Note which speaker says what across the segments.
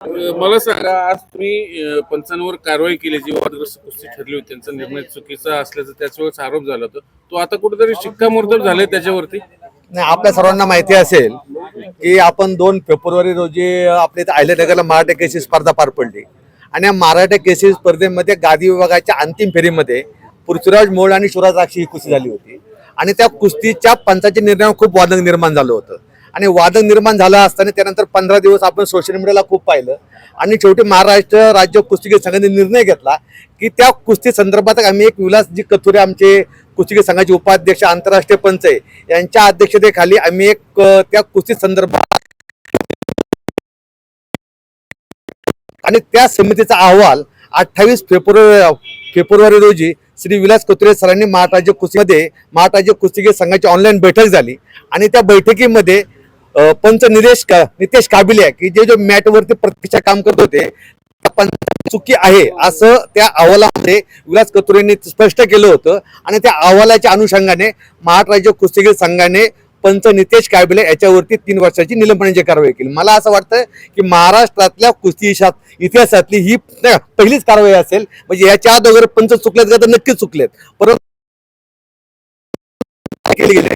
Speaker 1: मला सांगा. आज तुम्ही पंचांवर कारवाई केली जी वादग्रस्त कुस्ती ठरली होती त्यांचा निर्णय चुकीचा असल्याचा त्याच वेळेस आरोप झाला होता. तो आता कुठेतरी शिक्कामोर्तब झालाय त्याच्यावरती?
Speaker 2: नाही आपल्या सर्वांना माहिती असेल की आपण दोन फेब्रुवारी रोजी आपल्या इथे अहिल्यानगरला मराठा केसी स्पर्धा पार पडली. आणि या मराठा केसी स्पर्धेमध्ये गादी विभागाच्या अंतिम फेरीमध्ये पृथ्वीराज मोळ आणि शिवराज राक्षी ही कुस्ती झाली होती. आणि त्या कुस्तीच्या पंचाच्या निर्णयावर खूप वादक निर्माण झालं होतं. आणि वादक निर्माण झालं असताना त्यानंतर पंधरा दिवस आपण सोशल मीडियाला खूप पाहिलं. आणि शेवटी महाराष्ट्र राज्य कुस्तीगीर संघाने निर्णय घेतला की त्या कुस्ती संदर्भात आम्ही एक विलासजी कथुरे आमचे कुस्तीगीर संघाचे उपाध्यक्ष आंतरराष्ट्रीय पंच आहे यांच्या अध्यक्षतेखाली आम्ही एक त्या कुस्ती संदर्भात आणि त्या समितीचा अहवाल अठ्ठावीस फेब्रुवारी फेब्रुवारी रोजी श्री विलास कोत्रे सरांनी महाराष्ट्र कुस्तीमध्ये महाराष्ट्र कुस्तीगीर संघाची ऑनलाईन बैठक झाली. आणि त्या बैठकीमध्ये पंच निलेश का नितेश काबिले की जे जो मॅटवरती प्रत्यक्ष काम करत होते चुकी आहे असं त्या अहवालामध्ये विलास कतुरेंनी स्पष्ट केलं होतं. आणि त्या अहवालाच्या अनुषंगाने महाराष्ट्र कुस्तीगीर संघाने पंच नितेश काबिले याच्यावरती तीन वर्षाची निलंबनाची कारवाई केली. मला असं वाटतं की महाराष्ट्रातल्या कुस्ती इतिहासातली ही पहिलीच कारवाई असेल. म्हणजे याच्या अगोदर पंच चुकलेत का तर नक्कीच चुकलेत. परंतु केली गेली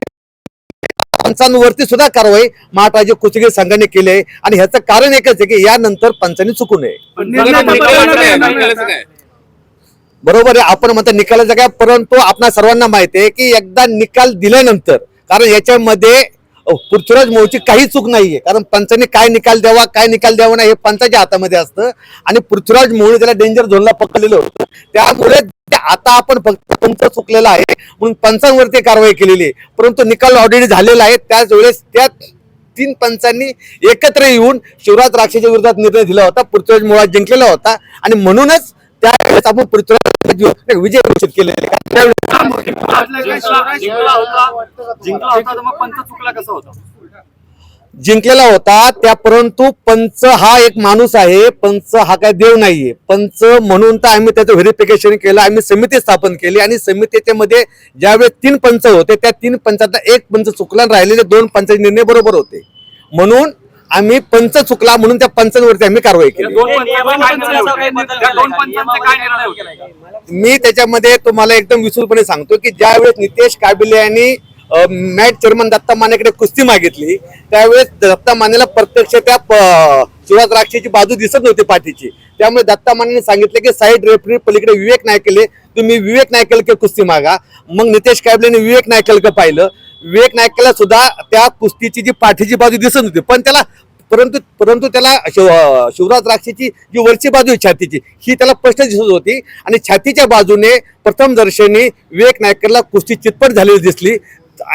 Speaker 2: पंचांवरती सुद्धा कारवाई महाराष्ट्र कुस्तीगीर संघाने केली आहे. आणि ह्याचं कारण एकच आहे की यानंतर पंचांनी चुकू नये. बरोबर आहे. आपण म्हणता निकालाचा काय परंतु आपणा सर्वांना माहिती आहे की एकदा निकाल दिल्यानंतर कारण याच्यामध्ये पृथ्वीराज मोहची काही चूक नाहीये. कारण पंचाने काय निकाल द्यावा काय निकाल द्यावा नाही हे पंचाच्या हातामध्ये असतं. आणि पृथ्वीराज मोहने त्याला डेंजर झोनला पकडलेलं होतं त्यामुळे आता आपण फक्त पंच चुकलेला आहे. म्हणून पंचांवरती कारवाई केलेली आहे. परंतु निकाल ऑलरेडी झालेला आहे. त्याच वेळेस त्या तीन पंचांनी एकत्र येऊन शिवराज राक्षेच्या विरोधात निर्णय दिला होता. पृथ्वीराज मोळा जिंकलेला होता. आणि म्हणूनच त्यावेळेस आपण पृथ्वीराज विजय घोषित केलेले. जिंकलेला होता त्या परंतु पंच हा एक माणूस आहे पंच हा काय देव नाहीये. पंच म्हणून तर आम्ही त्याचं व्हेरिफिकेशन केलं आम्ही समिती स्थापन केली आणि समितीच्या मध्ये ज्यावेळेस तीन पंच होते त्या तीन पंचातला एक पंच चुकला राहिलेले दोन पंचाचे निर्णय बरोबर होते. म्हणून आम्ही पंच चुकला म्हणून त्या पंचांवरती आम्ही कारवाई केली.
Speaker 3: दोन पंचांचा काय निर्णय होता? त्या दोन पंचांचे काय निर्णय होते?
Speaker 2: मी त्याच्यामध्ये तुम्हाला एकदम विस्तृतपणे सांगतो की ज्यावेळेस नितेश काबिले यांनी मॅट चेअरमन दत्ता मानेकडे कुस्ती मागितली त्यावेळेस दत्ता मानेला प्रत्यक्ष त्या शिवाज राक्षीची बाजू दिसत नव्हती पाठीची. त्यामुळे दत्ता मानेने सांगितलं की साईड रेफरी पलीकडे विवेक नायकले तुम्ही विवेक नायकलके कुस्ती मागा. मग नितेश काबिलेने विवेक नायकलके पाहिलं. विवेक नायकला सुद्धा त्या कुस्तीची जी पाठीची बाजू दिसत होती पण त्याला परंतु परंतु त्याला शिव- शिवराज राक्षीची जी वरची बाजू छातीची ही त्याला स्पष्ट दिसत होती. आणि छातीच्या बाजूने प्रथम दर्शनी विवेक नायकरला कुस्ती चितपट झालेली दिसली.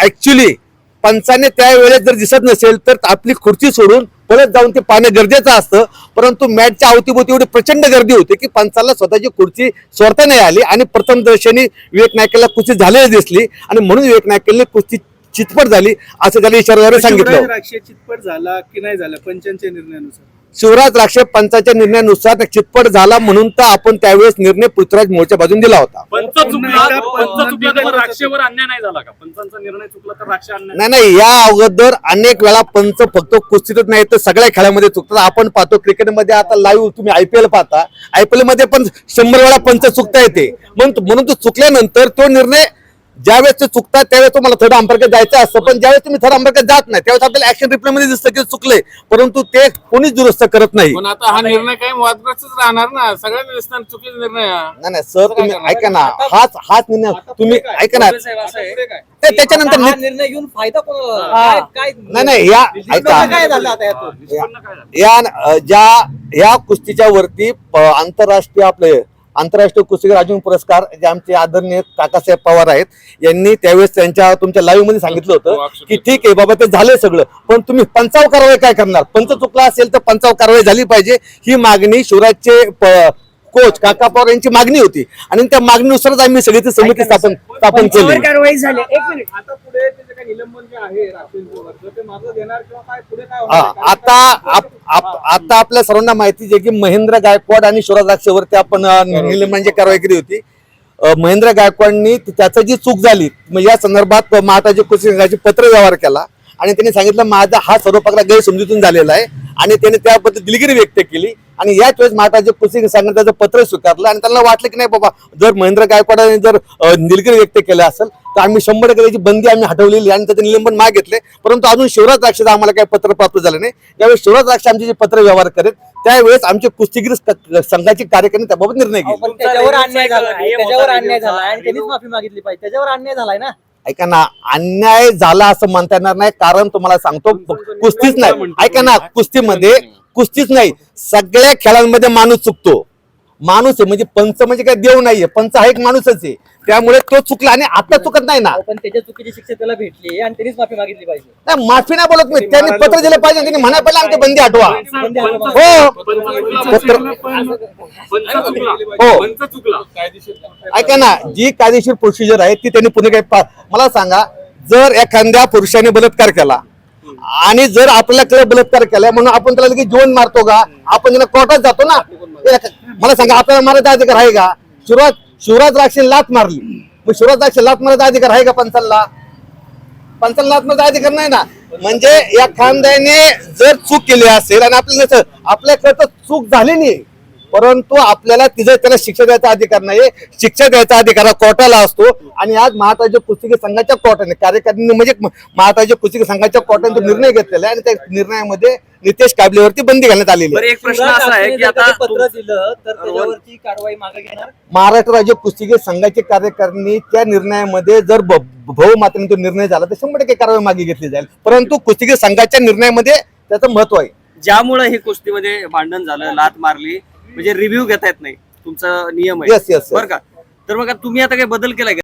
Speaker 2: ऍक्च्युली पंचाने त्यावेळेस जर दिसत नसेल तर आपली खुर्ची सोडून परत जाऊन ते पाहणं गरजेचं असतं. परंतु मॅटच्या अवतीभोवती एवढी प्रचंड गर्दी होती की पंचाला स्वतःची खुर्ची सोडता नाही आली. आणि प्रथम दर्शनी विवेक नायकरला कुस्ती झालेली दिसली. आणि म्हणून विवेक नायकरने कुस्ती चितपट झाली असं त्याला इशाऱ्यावर सांगितलं
Speaker 4: शिवराज राक्षे चितपट झाला की नाही झाला? पंचांच्या निर्णयानुसार.
Speaker 2: शिवराज राक्षे पंचाच्या निर्णयानुसार चितपट झाला म्हणून तर आपण त्यावेळेस निर्णय पृथ्वीराज मोर्चा बाजून दिला होता.
Speaker 3: पंच चुकला पंच चुकला तर मग राक्षेवर अन्याय नाही झाला का? पंचांचा निर्णय चुकला तर राक्ष अन्याय
Speaker 2: नाही नाही या अगोदर अनेक वेळा पंच फक्त कुस्तीतच नाही तर सगळ्या खेळामध्ये चुकतात. आपण पाहतो क्रिकेटमध्ये आता लाईव्ह तुम्ही आयपीएल पाहता. आयपीएलमध्ये पण शंभर वेळा पंच चुकता येते. म्हणून म्हणून तो चुकल्यानंतर तो निर्णय ज्यावेळेस ते चुकतात त्यावेळेस तुम्हाला थर्ड अंपायर जायचं असतं. पण ज्यावेळेस तुम्ही थर्ड अंपायर जात नाही त्यावेळेस आपल्याला ऍक्शन रिप्ले मध्ये दिसतं की चुकले परंतु ते कोणीच दुरुस्त करत नाही.
Speaker 1: पण आता हा निर्णय काही वादग्रस्तच राहणार ना. सगळ्यांना दिसणार चुकीचा निर्णय. हा.
Speaker 2: नाही नाही सर तुम्ही ऐका ना. हाच हाच निर्णय तुम्ही ऐका ना. ते त्याच्यानंतर
Speaker 5: हा
Speaker 2: नि-
Speaker 5: निर्णय घेऊन फायदा कोणाला
Speaker 2: हा.
Speaker 5: काय काय
Speaker 2: नाही नाही या ऐका.
Speaker 5: काय झालं आता यातून?
Speaker 3: निष्पन्न काय झालं?
Speaker 2: या अ, ज्या या कुस्तीच्या वरती प- आंतरराष्ट्रीय आपले आंतरराष्ट्रीय कुस्तीगीर अर्जुन पुरस्कार जे आमचे आदरणीय काकासाहेब पवार आहेत यांनी त्यावेळेस त्यांच्या तुमच्या लाईव्हमध्ये सांगितलं होतं की ठीक आहे बाबा ते झालं सगळं पण तुम्ही पंचाव कारवाई काय करणार? पंच चुकला असेल तर पंचाव कारवाई झाली पाहिजे ही मागणी शिवराजचे प- कोच काका पवार यांची मागणी होती. आणि त्या मागणीनुसारच आम्ही सगळी ती समिती स्थापन स्थापन केली.
Speaker 5: कारवाई झाली. एक मिनिट.
Speaker 4: आता पुढे निलंबन जे आहे राक्षेंचं ते मागं घेणार किंवा काय? पुढे काय
Speaker 2: हा,
Speaker 4: होणार? आहे?
Speaker 2: आता आता आपल्या सर्वांना माहिती आहे की महेंद्र गायकवाड आणि शिवराज राक्षेवरती आपण अ, निलंबनाची म्हणजे कारवाई केली होती. महेंद्र गायकवाडनी त्याचं जी चूक झाली मग या संदर्भात महाताजी कृषी संघाची पत्र व्यवहार केला. आणि त्यांनी सांगितलं माझा हा सर्व प्रकार गैरसमजुतीतून झालेला आहे. आणि त्याने त्याबद्दल दिलगिरी व्यक्त केली. आणि याच वेळेस महाराज कुस्ती संघटनाचं पत्र स्वीकारलं आणि त्यांना वाटलं की नाही बाबा जर महेंद्र गायकवाडाने जर दिलगिरी व्यक्त केलं असेल तर आम्ही शंभर टक्के त्याची बंदी आम्ही हटवलेली आणि त्याचं निलंबन मागितले परंतु अजून शिवराज द्राक्षाचं आम्हाला काही पत्र प्राप्त झालं नाही. त्यावेळेस शिवराज द्राक्ष आमचे जे पत्र व्यवहार करेत त्यावेळेस आमचे कुस्तीगीर संघाची कार्यकारिणी त्याबाबत निर्णय घेतले
Speaker 5: पण त्याच्यावर अन्याय. झाला. आणि त्यांनीच माफी मागितली पाहिजे. त्याच्यावर अन्याय झालाय ना.
Speaker 2: ऐका ना अन्याय झाला असं म्हणता येणार नाही कारण तुम्हाला सांगतो कुस्तीच नाही. ऐका ना कुस्तीमध्ये कुस्तीच नाही. सगळ्या खेळांमध्ये माणूस चुकतो. माणूस आहे म्हणजे पंच म्हणजे काय देव नाहीये पंच हा एक माणूसच आहे. त्यामुळे तो चुकला आणि आता चुकत नाही ना.
Speaker 5: अहो, पण त्याच्या चुकीची शिक्षा त्याला भेटली आणि त्यांनीच माफी मागितली पाहिजे.
Speaker 2: नाही, माफी नाही बोलत मी. त्यांनी पत्र दिलं पाहिजे त्यांनी म्हणा पहिला आमची बंदी हटवा.
Speaker 3: पंच-
Speaker 2: हो.
Speaker 3: पंच चुकला, पंच चुकला.
Speaker 2: हो.
Speaker 3: पंच चुकला.
Speaker 2: ऐका ना जी कायदेशीर प्रोसिजर आहे ती त्यांनी पुणे काही पा- मला सांगा जर एखाद्या पुरुषाने बलात्कार केला आणि जर आपल्याला कळलं बलात्कार केला म्हणून आपण त्याला लगेच जीवन मारतो का? आपण त्याला कोर्टात जातो ना? हे मला सांगा आपल्याला मारायचा अधिकार आहे का? शिवराज शिवराज द्राक्षे लात मारली. मग शिवराज द्राक्षे लात मारायचा अधिकार आहे का पंचालला पंचाल लात मारायचा अधिकार नाही ना. म्हणजे या खानदाने जर चूक केली असेल आणि आपल्याला आपल्याकडे तर चूक झाली नाही. परंतु आपल्याला तिचं त्याला शिक्षा द्यायचा अधिकार नाही शिक्षा द्यायचा अधिकार हा कोर्टाला असतो. आणि आज महाराष्ट्र कुस्तिकी संघाच्या कोर्टाने कार्यकारिणी म्हणजे महाराष्ट्र कुस्तिकी संघाच्या कोर्टाने निर्णय घेतलेला आहे आणि त्या निर्णयामध्ये नितेश काबलेवरती बंदी घालण्यात आलेली आहे.
Speaker 3: एक प्रश्न असा आहे की आता
Speaker 5: पत्र दिलं तर त्याच्यावरची कारवाई मागे घेणार?
Speaker 2: महाराष्ट्र राज्य कुस्तिगी संघाची कार्यकारिणी त्या निर्णयामध्ये जर ब- भाऊ मातेने तो निर्णय झाला तर शंभर टक्के कारवाई मागे घेतली जाईल. परंतु कुस्तिगी संघाच्या निर्णयामध्ये त्याचं महत्त्व आहे.
Speaker 6: ज्यामुळे ही कुस्तीमध्ये भांडण झालं लात मारली म्हणजे रिव्ह्यू घेता येत नाही. तुमचा नियम आहे.
Speaker 2: येस येस
Speaker 6: बरं का? तर मग तुम्ही आता काही बदल केलाय का?